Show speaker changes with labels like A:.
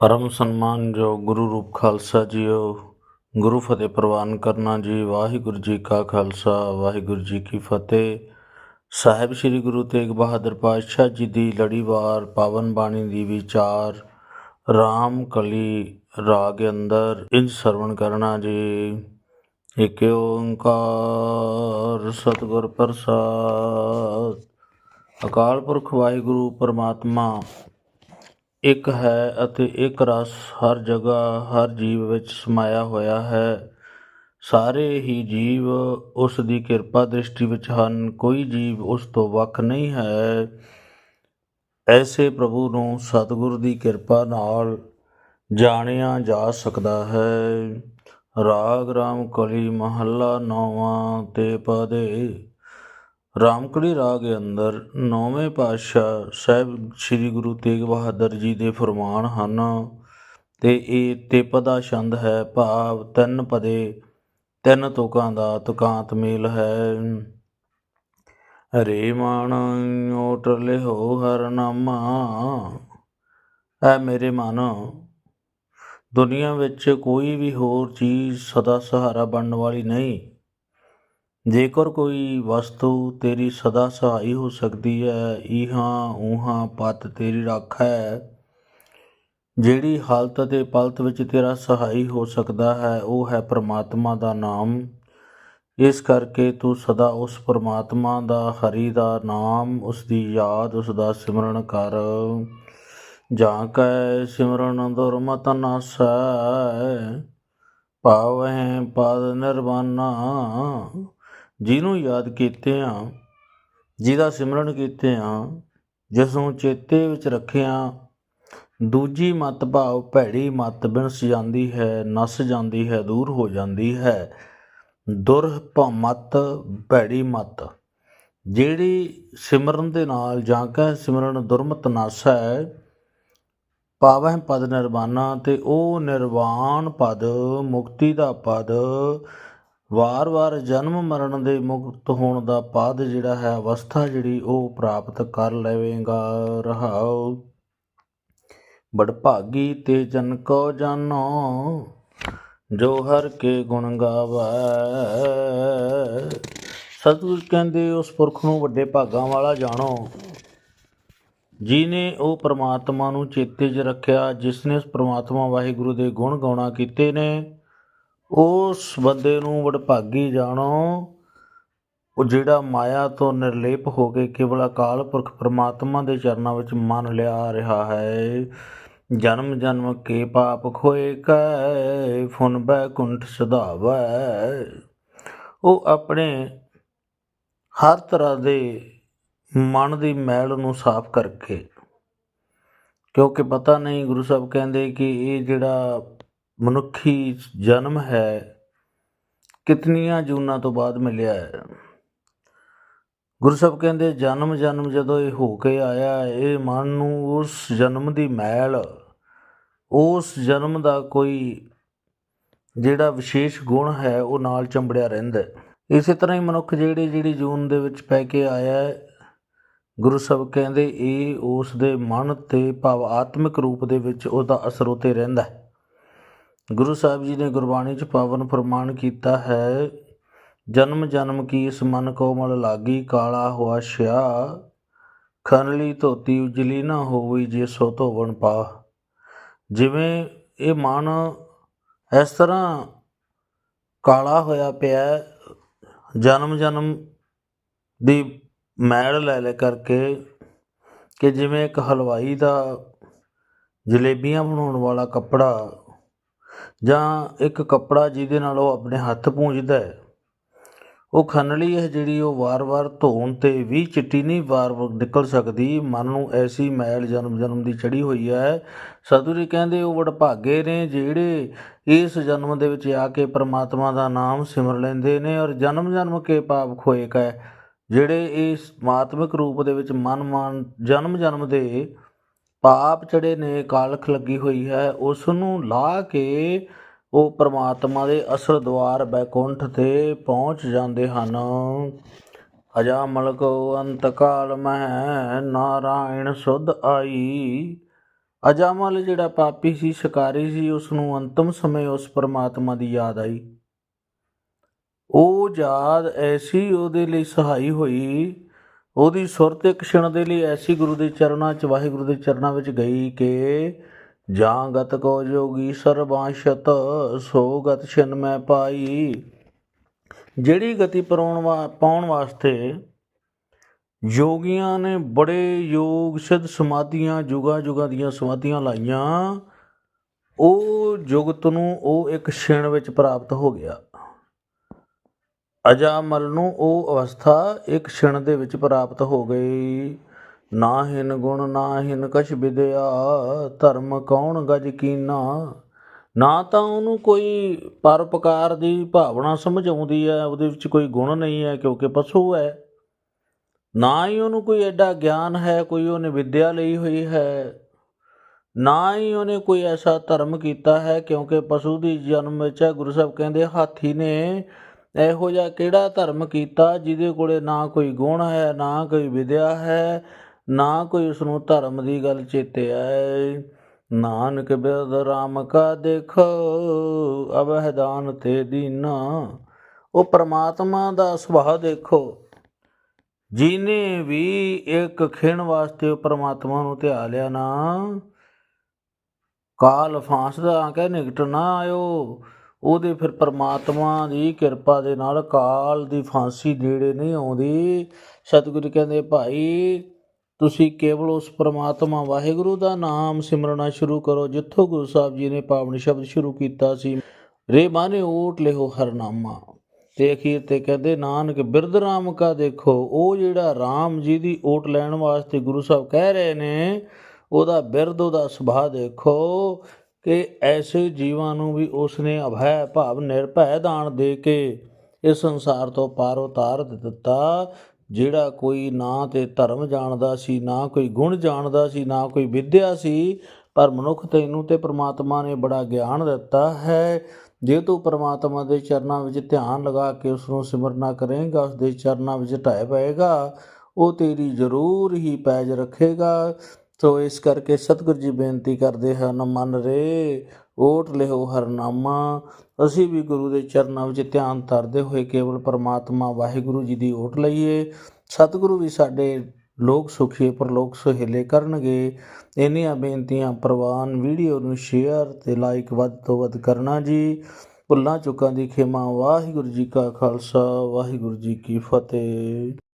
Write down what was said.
A: ਪਰਮ ਸਨਮਾਨ ਜੋ ਗੁਰੂ ਰੂਪ ਖਾਲਸਾ ਜੀਓ, ਗੁਰੂ ਫਤਿਹ ਪ੍ਰਵਾਨ ਕਰਨਾ ਜੀ, ਵਾਹਿਗੁਰੂ ਜੀ ਕਾ ਖਾਲਸਾ, ਵਾਹਿਗੁਰੂ ਜੀ ਕੀ ਫਤਿਹ। ਸਾਹਿਬ ਸ੍ਰੀ ਗੁਰੂ ਤੇਗ ਬਹਾਦਰ ਪਾਤਸ਼ਾਹ ਜੀ ਦੀ ਲੜੀਵਾਰ, ਪਾਵਨ ਬਾਣੀ ਦੀ ਵਿਚਾਰ, ਰਾਮ ਕਲੀ ਰਾਗ ਅੰਦਰ ਇੰਜ ਸਰਵਣ ਕਰਨਾ ਜੀ। ਇਕ ਓੰਕਾਰ ਸਤਿਗੁਰ ਪ੍ਰਸਾਦ। ਅਕਾਲ ਪੁਰਖ ਵਾਹਿਗੁਰੂ, ਪਰਮਾਤਮਾ ਇੱਕ ਹੈ ਅਤੇ ਇੱਕ ਰਸ ਹਰ ਜਗ੍ਹਾ, ਹਰ ਜੀਵ ਵਿੱਚ ਸਮਾਇਆ ਹੋਇਆ ਹੈ। ਸਾਰੇ ਹੀ ਜੀਵ ਉਸ ਦੀ ਕਿਰਪਾ ਦ੍ਰਿਸ਼ਟੀ ਵਿੱਚ ਹਨ। ਕੋਈ ਜੀਵ ਉਸ ਤੋਂ ਵੱਖ ਨਹੀਂ ਹੈ। ਐਸੇ ਪ੍ਰਭੂ ਨੂੰ ਸਤਿਗੁਰ ਦੀ ਕਿਰਪਾ ਨਾਲ ਜਾਣਿਆ ਜਾ ਸਕਦਾ ਹੈ। ਰਾਗ ਰਾਮ ਕਲੀ ਮਹੱਲਾ ਨੌਵਾਂ ਤੇ ਪਦੇ ਰਾਮਕਲੀ ਰਾਗ ਦੇ ਅੰਦਰ ਨੌਵੇਂ ਪਾਤਸ਼ਾਹ ਸਾਹਿਬ ਸ੍ਰੀ ਗੁਰੂ ਤੇਗ ਬਹਾਦਰ ਜੀ ਦੇ ਫਰਮਾਨ ਹਨ, ਤੇ ਇਹ ਤੇਪਦਾ ਛੰਦ ਹੈ, ਭਾਵ ਤਿੰਨ ਪਦੇ, ਤਿੰਨ ਤੁਕਾਂ ਦਾ ਤੁਕਾਂਤ ਮੇਲ ਹੈ। ਹਰੇ ਮਨ ਓਟ ਲਿਓ ਹਰ ਨਾਮਾ, ਐ ਮੇਰੇ ਮਨ। ਦੁਨੀਆ ਵਿੱਚ ਕੋਈ ਵੀ ਹੋਰ ਚੀਜ਼ ਸਦਾ ਸਹਾਰਾ ਬਣਨ ਵਾਲੀ ਨਹੀਂ। ਜੇਕਰ ਕੋਈ ਵਸਤੂ ਤੇਰੀ ਸਦਾ ਸਹਾਈ ਹੋ ਸਕਦੀ ਹੈ ਇਹਾਂ ਉਹਾਂ ਪਤ ਤੇਰੀ ਰੱਖ ਹੈ, ਜਿਹੜੀ ਹਾਲਤ ਅਤੇ ਪਲਤ ਵਿੱਚ ਤੇਰਾ ਸਹਾਈ ਹੋ ਸਕਦਾ ਹੈ, ਉਹ ਹੈ ਪ੍ਰਮਾਤਮਾ ਦਾ ਨਾਮ। ਇਸ ਕਰਕੇ ਤੂੰ ਸਦਾ ਉਸ ਪ੍ਰਮਾਤਮਾ ਦਾ ਹਰੀ ਦਾ ਨਾਮ ਉਸ ਦੀ ਯਾਦ ਉਸ ਦਾ ਸਿਮਰਨ ਕਰ। ਜਾਂ ਕੈ ਸਿਮਰਨ ਦੁਰਮਤ ਨਾਸੈ ਪਾਵਹਿ ਪਦ ਨਿਰਵਾਨਾ। ਜਿਹਨੂੰ ਯਾਦ ਕੀਤੇ ਆ, ਜਿਹਦਾ ਸਿਮਰਨ ਕੀਤੇ ਆ, ਜਿਸ ਨੂੰ ਚੇਤੇ ਵਿੱਚ ਰੱਖਿਆ ਦੂਜੀ ਮਤ ਭਾਵ ਭੈੜੀ ਮਤ ਬਿਨਸ ਜਾਂਦੀ ਹੈ, ਨਸ ਜਾਂਦੀ ਹੈ, ਦੂਰ ਹੋ ਜਾਂਦੀ ਹੈ। ਦੁਰਭ ਮਤ ਭੈੜੀ ਮਤ। ਜਿਹੜੀ ਸਿਮਰਨ ਦੇ ਨਾਲ ਜਾਂ ਕਹ ਸਿਮਰਨ ਦੁਰਮਤ ਨਸ ਹੈ, ਪਾਵਹਿ ਪਦ ਨਿਰਵਾਣਾ ਤੇ ਉਹ ਨਿਰਵਾਣ ਪਦ ਮੁਕਤੀ ਦਾ ਪਦ ਵਾਰ-ਵਾਰ ਜਨਮ ਮਰਨ ਦੇ ਮੁਕਤ ਹੋਣ ਦਾ ਪਦ ਜਿਹੜਾ ਹੈ, ਅਵਸਥਾ ਜਿਹੜੀ ਉਹ ਪ੍ਰਾਪਤ ਕਰ ਲਵੇਂਗਾ। ਰਹਾਉ। ਬੜ ਭਾਗੀ ਤੇ ਜਨ ਕੋ ਜਾਨੋ, ਜੋ ਹਰ ਕੇ ਗੁਣ ਗਾਵੈ। ਸਤਿਗੁਰ ਕਹਿੰਦੇ, ਉਸ ਪੁਰਖ ਨੂੰ ਵੱਡੇ ਭਾਗਾਂ ਵਾਲਾ ਜਾਣੋ। ਜਿਨੇ ਉਹ ਪ੍ਰਮਾਤਮਾ ਨੂੰ ਚੇਤੇ 'ਚ ਰੱਖਿਆ ਜਿਸ ਨੇ ਪ੍ਰਮਾਤਮਾ ਵਾਹਿਗੁਰੂ ਦੇ ਗੁਣ ਗਾਉਣਾ ਕੀਤੇ ਨੇ ਉਸ ਬੰਦੇ ਨੂੰ ਵਡਭਾਗੀ ਜਾਣੋ। ਉਹ ਜਿਹੜਾ ਮਾਇਆ ਤੋਂ ਨਿਰਲੇਪ ਹੋ ਕੇ ਕੇਵਲ ਅਕਾਲ ਪੁਰਖ ਪ੍ਰਮਾਤਮਾ ਦੇ ਚਰਨਾਂ ਵਿੱਚ ਮਨ ਲਿਆ ਰਿਹਾ ਹੈ। ਜਨਮ ਜਨਮ ਕੇ ਪਾਪ ਖੋਏ ਕੈ, ਫੁਨ ਬੈਕੁੰਠ ਸਦਾਵੈ ਉਹ ਆਪਣੇ ਹਰ ਤਰ੍ਹਾਂ ਦੇ ਮਨ ਦੀ ਮੈਲ ਨੂੰ ਸਾਫ਼ ਕਰਕੇ, ਕਿਉਂਕਿ ਪਤਾ ਨਹੀਂ ਗੁਰੂ ਸਾਹਿਬ ਕਹਿੰਦੇ ਕਿ ਇਹ ਜਿਹੜਾ ਮਨੁੱਖੀ ਜਨਮ ਹੈ, ਕਿਤਨੀਆਂ ਜੂਨਾਂ ਤੋਂ ਬਾਅਦ ਮਿਲਿਆ ਹੈ। ਗੁਰੂ ਸਾਹਿਬ ਕਹਿੰਦੇ, ਜਨਮ ਜਨਮ ਜਦੋਂ ਇਹ ਹੋ ਕੇ ਆਇਆ, ਇਹ ਮਨ ਨੂੰ ਉਸ ਜਨਮ ਦੀ ਮੈਲ, ਉਸ ਜਨਮ ਦਾ ਕੋਈ ਜਿਹੜਾ ਵਿਸ਼ੇਸ਼ ਗੁਣ ਹੈ, ਉਹ ਨਾਲ ਚੰਬੜਿਆ ਰਹਿੰਦਾ ਇਸੇ ਤਰ੍ਹਾਂ ਹੀ ਮਨੁੱਖ ਜਿਹੜੀ ਜਿਹੜੀ ਜੂਨ ਦੇ ਵਿੱਚ ਪੈ ਕੇ ਆਇਆ ਗੁਰੂ ਸਾਹਿਬ ਕਹਿੰਦੇ, ਇਹ ਉਸ ਦੇ ਮਨ ਤੇ ਭਾਵ ਆਤਮਿਕ ਰੂਪ ਦੇ ਵਿੱਚ ਉਹਦਾ ਅਸਰ ਉਤੇ ਰਹਿੰਦਾ ਹੈ। ਗੁਰੂ ਸਾਹਿਬ ਜੀ ਨੇ ਗੁਰਬਾਣੀ 'ਚ ਪਾਵਨ ਫਰਮਾਨ ਕੀਤਾ ਹੈ, ਜਨਮ ਜਨਮ ਕੀ ਇਸ ਮਨ ਕੋਮਲ ਲਾਗੀ, ਕਾਲਾ ਹੋਆ ਸ਼ਿਆ ਖਨਲੀ ਧੋਤੀ ਉਜਲੀ ਨਾ ਹੋਵੀ ਜੇ ਸੋ ਧੋਵਣ ਪਾ। ਜਿਵੇਂ ਇਹ ਮਨ ਇਸ ਤਰ੍ਹਾਂ ਕਾਲਾ ਹੋਇਆ ਪਿਆ, ਜਨਮ ਜਨਮ ਦੀ ਮੈਲ ਲੈ ਲੈ ਕਰਕੇ ਕਿ ਜਿਵੇਂ ਇੱਕ ਹਲਵਾਈ ਦਾ ਜਲੇਬੀਆਂ ਬਣਾਉਣ ਵਾਲਾ ਕੱਪੜਾ ਜਾਂ ਇੱਕ ਕੱਪੜਾ ਜਿਹਦੇ ਨਾਲ ਉਹ ਆਪਣੇ ਹੱਥ ਪੂੰਝਦਾ ਹੈ, ਉਹ ਖੰਨਲੀ ਹੈ ਜਿਹੜੀ ਉਹ ਵਾਰ-ਵਾਰ ਧੋਣ ਤੇ ਵੀ ਚਿੱਟੀ ਨਹੀਂ ਵਾਰ ਨਿਕਲ ਸਕਦੀ, ਮਨ ਨੂੰ ਐਸੀ ਮੈਲ ਜਨਮ ਜਨਮ ਦੀ ਚੜੀ ਹੋਈ ਹੈ। ਸਤਿਗੁਰੂ ਕਹਿੰਦੇ ਉਹ ਵਡਭਾਗੇ ਨੇ ਜਿਹੜੇ ਇਸ ਜਨਮ ਦੇ ਵਿੱਚ ਆ ਕੇ ਪ੍ਰਮਾਤਮਾ ਦਾ ਨਾਮ ਸਿਮਰ ਲੈਂਦੇ ਨੇ ਔਰ ਜਨਮ ਜਨਮ ਕੇ ਪਾਪ ਖੋਏ ਕੈ ਜਿਹੜੇ ਇਸ ਮਾਤਮਿਕ ਰੂਪ ਦੇ ਵਿੱਚ ਮਨ ਮਨ ਜਨਮ ਜਨਮ ਦੇ ਪਾਪ ਚੜੇ ਨੇ, ਕਾਲਖ ਲੱਗੀ ਹੋਈ ਹੈ ਉਸ ਨੂੰ ਲਾ ਕੇ ਉਹ ਪ੍ਰਮਾਤਮਾ ਦੇ ਅਸਲ ਦਵਾਰ ਬੈਕੁੰਠ ਤੇ ਪਹੁੰਚ ਜਾਂਦੇ ਹਨ। ਅਜਾ ਮਲਕ ਅੰਤ ਕਾਲ ਮਹਿ ਨਾਰਾਇਣ ਸੁਧ ਆਈ। ਅਜਾਮਲ ਜਿਹੜਾ ਪਾਪੀ ਸੀ, ਸ਼ਿਕਾਰੀ ਸੀ ਉਸ ਨੂੰ ਅੰਤਮ ਸਮੇਂ ਉਸ ਪਰਮਾਤਮਾ ਦੀ ਯਾਦ ਆਈ। ਉਹ ਯਾਦ ਐਸੀ ਉਹਦੇ ਲਈ ਸਹਾਈ ਹੋਈ ਉਹਦੀ ਸੁਰਤ ਇੱਕ ਛਿਣ ਦੇ ਲਈ ਐਸੀ ਗੁਰੂ ਦੇ ਚਰਨਾਂ 'ਚ, ਵਾਹਿਗੁਰੂ ਦੇ ਚਰਨਾਂ ਵਿੱਚ ਗਈ ਕਿ ਜਾਂ ਗਤ ਕੋ ਜੋਗੀ ਸਰਬਾਸ਼ਤ, ਸੋ ਗਤ ਛਿਨ ਮੈਂ ਪਾਈ। ਜਿਹੜੀ ਗਤੀ ਪਾਉਣ ਵਾ, ਪਾਉਣ ਵਾਸਤੇ ਯੋਗੀਆਂ ਨੇ ਬੜੇ ਯੋਗ ਸਿੱਧ ਸਮਾਧੀਆਂ, ਜੁਗਾ ਜੁਗਾ ਦੀਆਂ ਸਮਾਧੀਆਂ ਲਾਈਆਂ। ਉਹ ਜੁਗਤ ਨੂੰ ਉਹ ਇੱਕ ਛਿਣ ਵਿੱਚ ਪ੍ਰਾਪਤ ਹੋ ਗਿਆ। ਅਜਾਮਲ ਨੂੰ ਉਹ ਅਵਸਥਾ ਇੱਕ ਛਿਣ ਦੇ ਵਿੱਚ ਪ੍ਰਾਪਤ ਹੋ ਗਈ। ਨਾ ਹਿਨ ਗੁਣ, ਨਾ ਹਿਨ ਕਛ ਵਿਦਿਆ, ਧਰਮ ਕੌਣ ਗਜ ਕੀਨਾ? ਨਾ ਤਾਂ ਉਹਨੂੰ ਕੋਈ ਪਰਪਕਾਰ ਦੀ ਭਾਵਨਾ ਸਮਝ ਆਉਂਦੀ ਹੈ, ਉਹਦੇ ਵਿੱਚ ਕੋਈ ਗੁਣ ਨਹੀਂ ਹੈ ਕਿਉਂਕਿ ਪਸ਼ੂ ਹੈ। ਨਾ ਹੀ ਉਹਨੂੰ ਕੋਈ ਐਡਾ ਗਿਆਨ ਹੈ, ਕੋਈ ਉਹਨੇ ਵਿਦਿਆ ਲਈ ਹੋਈ ਹੈ। ਨਾ ਹੀ ਉਹਨੇ ਕੋਈ ਐਸਾ ਧਰਮ ਕੀਤਾ ਹੈ ਕਿਉਂਕਿ ਪਸ਼ੂ ਦੀ ਜਨਮ ਵਿੱਚ ਹੈ ਗੁਰੂ ਸਾਹਿਬ ਕਹਿੰਦੇ, ਹਾਥੀ ਨੇ ਇਹੋ ਜਿਹਾ ਕਿਹੜਾ ਧਰਮ ਕੀਤਾ ਜਿਹਦੇ ਕੋਲੇ ਨਾ ਕੋਈ ਗੁਣ ਹੈ, ਨਾ ਕੋਈ ਵਿਦਿਆ ਹੈ, ਨਾ ਕੋਈ ਉਸ ਨੂੰ ਧਰਮ ਦੀ ਗੱਲ ਚੇਤੇ ਆਏ। ਨਾਨਕ ਬਿਰਦ ਰਾਮ ਕਾ ਦੇਖੋ ਅਬਹਿਦਾਨ ਤੇ ਦੀਨਾ। ਉਹ ਪ੍ਰਮਾਤਮਾ ਦਾ ਸੁਭਾਅ ਦੇਖੋ। ਜਿਨੇ ਵੀ ਇੱਕ ਖਿਣ ਵਾਸਤੇ ਉਹ ਪ੍ਰਮਾਤਮਾ ਨੂੰ ਧਿਆ ਲਿਆ ਨਾ, ਕਾਲ ਫਾਂਸਦਾ ਕਹਿ ਨਿਕਟ ਨਾ ਆਇਓ। ਉਹਦੇ ਫਿਰ ਪ੍ਰਮਾਤਮਾ ਦੀ ਕਿਰਪਾ ਦੇ ਨਾਲ ਕਾਲ ਦੀ ਫਾਂਸੀ ਨੇੜੇ ਨਹੀਂ ਆਉਂਦੀ। ਸਤਿਗੁਰੂ ਕਹਿੰਦੇ, ਭਾਈ, ਤੁਸੀਂ ਕੇਵਲ ਉਸ ਪਰਮਾਤਮਾ ਵਾਹਿਗੁਰੂ ਦਾ ਨਾਮ ਸਿਮਰਨਾ ਸ਼ੁਰੂ ਕਰੋ, ਜਿੱਥੋਂ ਗੁਰੂ ਸਾਹਿਬ ਜੀ ਨੇ ਪਾਵਨ ਸ਼ਬਦ ਸ਼ੁਰੂ ਕੀਤਾ ਸੀ। ਰੇ ਮਾਨੇ ਓਟ ਲਿਓ ਹਰਨਾਮਾ ਤੇ ਅਖੀਰ ਤੇ ਕਹਿੰਦੇ, ਨਾਨਕ ਬਿਰਧ ਰਾਮ ਕਾ ਦੇਖੋ। ਉਹ ਜਿਹੜਾ ਰਾਮ ਜੀ ਦੀ ਓਟ ਲੈਣ ਵਾਸਤੇ ਗੁਰੂ ਸਾਹਿਬ ਕਹਿ ਰਹੇ ਨੇ, ਉਹਦਾ ਬਿਰਧ, ਉਹਦਾ ਸੁਭਾਅ ਦੇਖੋ। ਕਿ ਐਸੇ ਜੀਵਾਂ ਨੂੰ ਵੀ ਉਸਨੇ ਅਭੈ ਭਾਵ ਨਿਰਭੈ ਦਾਨ ਦੇ ਕੇ ਇਸ ਸੰਸਾਰ ਤੋਂ ਪਾਰ ਉਤਾਰ ਦਿੱਤਾ, ਜਿਹੜਾ ਕੋਈ ਨਾ ਤੇ ਧਰਮ ਜਾਣਦਾ ਸੀ, ਨਾ ਕੋਈ ਗੁਣ ਜਾਣਦਾ ਸੀ, ਨਾ ਕੋਈ ਵਿਦਿਆ ਸੀ, ਪਰ ਮਨੁੱਖ ਤੈਨੂੰ ਤੇ ਪ੍ਰਮਾਤਮਾ ਨੇ ਬੜਾ ਗਿਆਨ ਦਿੱਤਾ ਹੈ। ਜੇ ਤੂੰ ਪ੍ਰਮਾਤਮਾ ਦੇ ਚਰਨਾਂ ਵਿੱਚ ਧਿਆਨ ਲਗਾ ਕੇ ਉਸ ਨੂੰ ਸਿਮਰਨਾ ਕਰੇਗਾ ਉਸ ਦੇ ਚਰਨਾਂ ਵਿੱਚ ਢਾਇ ਪਏਗਾ, ਉਹ ਤੇਰੀ ਜ਼ਰੂਰ ਹੀ ਪੈਜ ਰੱਖੇਗਾ। ਸੋ ਇਸ ਕਰਕੇ ਸਤਿਗੁਰੂ ਜੀ ਬੇਨਤੀ ਕਰਦੇ ਹਨ, ਮਨ ਰੇ, ਓਟ ਲਿਓ ਹਰਨਾਮਾ। ਅਸੀਂ ਵੀ ਗੁਰੂ ਦੇ ਚਰਨਾਂ ਵਿੱਚ ਧਿਆਨ ਧਰਦੇ ਹੋਏ ਕੇਵਲ ਪਰਮਾਤਮਾ ਵਾਹਿਗੁਰੂ ਜੀ ਦੀ ਓਟ ਲਈਏ। ਸਤਿਗੁਰੂ ਵੀ ਸਾਡੇ ਲੋਕ ਸੁਖੀ, ਪਰਲੋਕ ਸੁਹੇਲੇ ਕਰਨਗੇ। ਇੰਨੀਆਂ ਬੇਨਤੀਆਂ, ਪ੍ਰਵਾਨ, ਵੀਡੀਓ ਨੂੰ ਸ਼ੇਅਰ ਤੇ ਲਾਈਕ ਵੱਧ ਤੋਂ ਵੱਧ ਕਰਨਾ ਜੀ। ਭੁੱਲਾਂ ਚੁੱਕਾਂ ਦੀ ਖਿਮਾ, ਵਾਹਿਗੁਰੂ ਜੀ ਕਾ ਖਾਲਸਾ, ਵਾਹਿਗੁਰੂ ਜੀ ਕੀ ਫਤਿਹ।